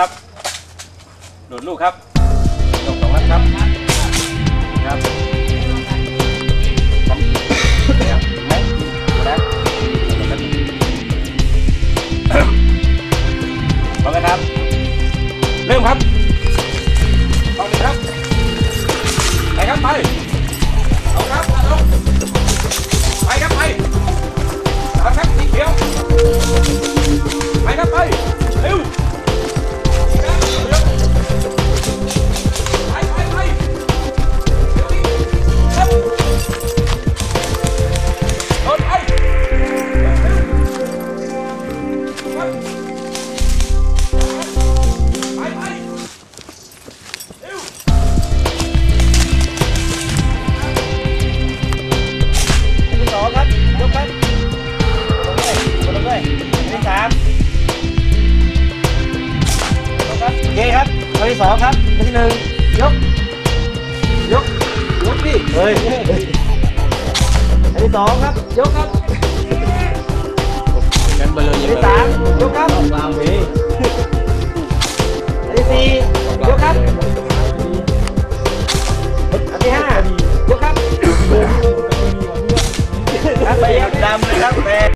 ครับโดดลูกครับ ที่สองครับที่หนึ่งยก ยก ยกดิเฮ้ยอันที่สองครับ ยกครับกันเบลออันยังที่สามยกครับวางนี้อันที่สี่ยกครับอันที่ห้ายกครับไปดำเลยครับแม่